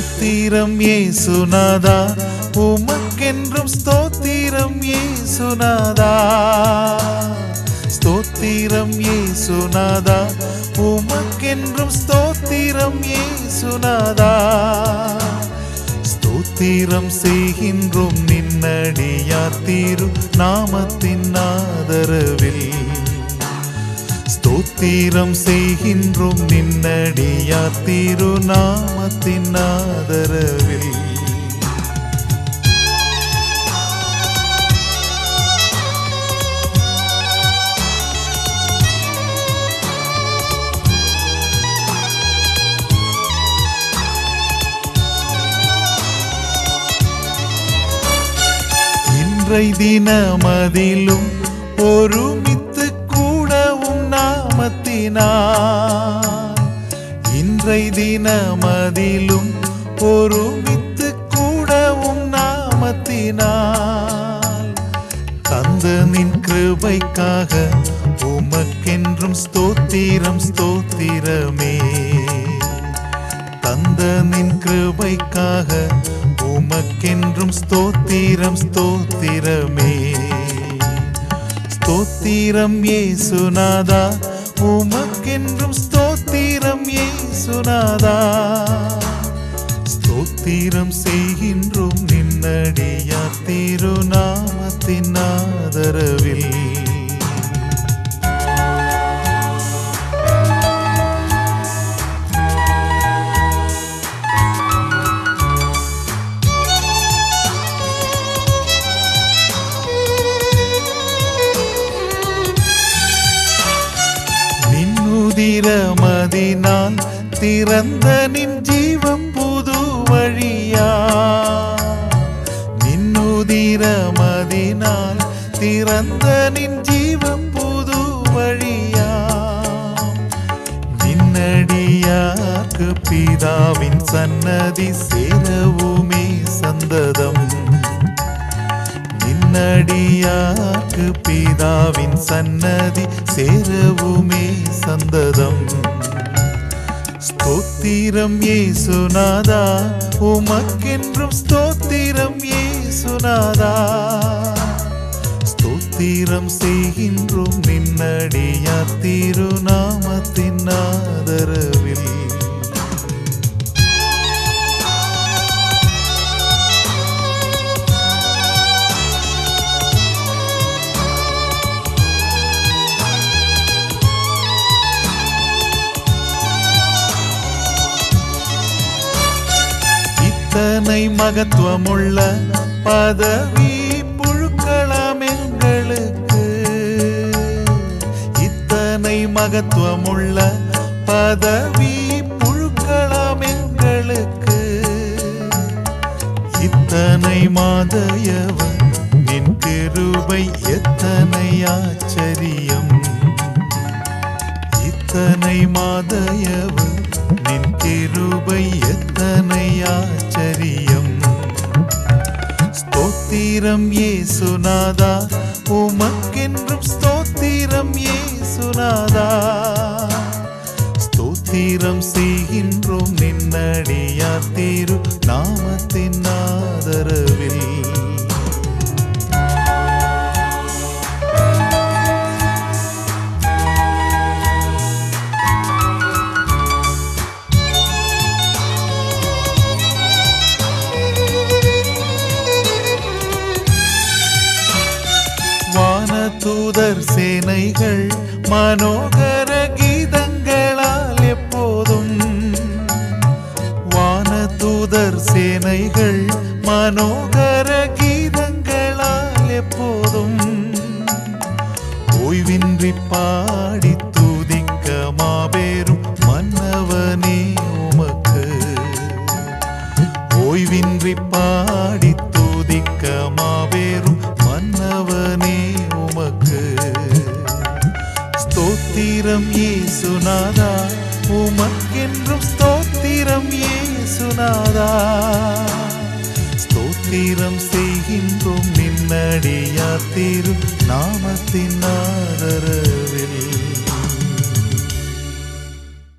ஸ்தோத்திரம் ஏசுநாதா உமக்கென்றும் ஸ்தோத்திரம் ஏசுநாதா ஸ்தோத்திரம் ஏசுநாதா உமக்கென்றும் ஸ்தோத்திரம் ஏசுநாதா ஸ்தோத்திரம் செய்கின்றோம் நின்னடியா தீரும் நாமத்தின் ஆதரவில். ஸ்தோத்திரம் செய்கின்றோம் நின்னடியா திருநாமத்தின் ஆதரவில் இன்றை தினமதிலும் ஒருமி இன்றை தினமதிலும் ஒருமித்து கூடவும் நாமத்தினால். தந்த நின் கிருபைக்காக உமக்கென்றும் ஸ்தோத்திரம் ஸ்தோத்திரமே. தந்த நின் கிருபைக்காக உமக்கென்றும் ஸ்தோத்திரம் ஸ்தோத்திரமே. ஸ்தோத்திரம் ஏசுநாதா உமக்கென்றும் ஸ்தோத்திரம் ஏசுநாதா. ஸ்தோத்திரம் செய்கின்றோம் நின்னடியா திருநாமத்தின் ஆதரவில். திறமதினால் திறந்த நின் ஜீவம் புது வழியா? நின்னுதிரமதினால் திறந்த நின் ஜீவம் புது வழியா? நின்னடியாக்கு பிதாவின் சன்னதி சே நின்னடியாக்கு பிதாவின் சன்னதி சேரவுமே சந்ததம். ஸ்தோத்திரம் ஏசுநாதா உமக்கென்றும் ஸ்தோத்திரம் ஏசுநாதா ஸ்தோத்திரம் செய்கின்றோம் நின்னடியார் திருநாமத்தின் ஆதரவு. இத்தனை மகத்துவமுள்ள பதவி புழுக்கலாம் எங்களுக்கு. இத்தனை மகத்துவமுள்ள பதவி புழுக்கலாம் எங்களுக்கு. இத்தனை மாதையவன் நின் கிருபை எத்தனை ஆச்சரியம். இத்தனை மாதையவன் கிருபை எத்தனை ஆச்சரியம். ஸ்தோத்திரம் ஏசுநாதா உமக்கென்றும் ஸ்தோத்திரம் ஏசுநாதா ஸ்தோத்திரம் செய்கின்றோம் நின்னடியார் தீரு நாமத்தை தூதர் சேனைகள் மனோகர கீதங்களால் எப்போதும். வான தூதர் சேனைகள் மனோகர கீதங்களால் எப்போதும். ஓய்வின்றி பாடி ஸ்தோத்திரம் ஏசுநாதா உமக்கென்றும் ஸ்தோத்திரம் ஏசுநாதா ஸ்தோத்திரம் செய்கின்றோம் நின்னடியார் திரு நாமத்தின் ஆதரவு.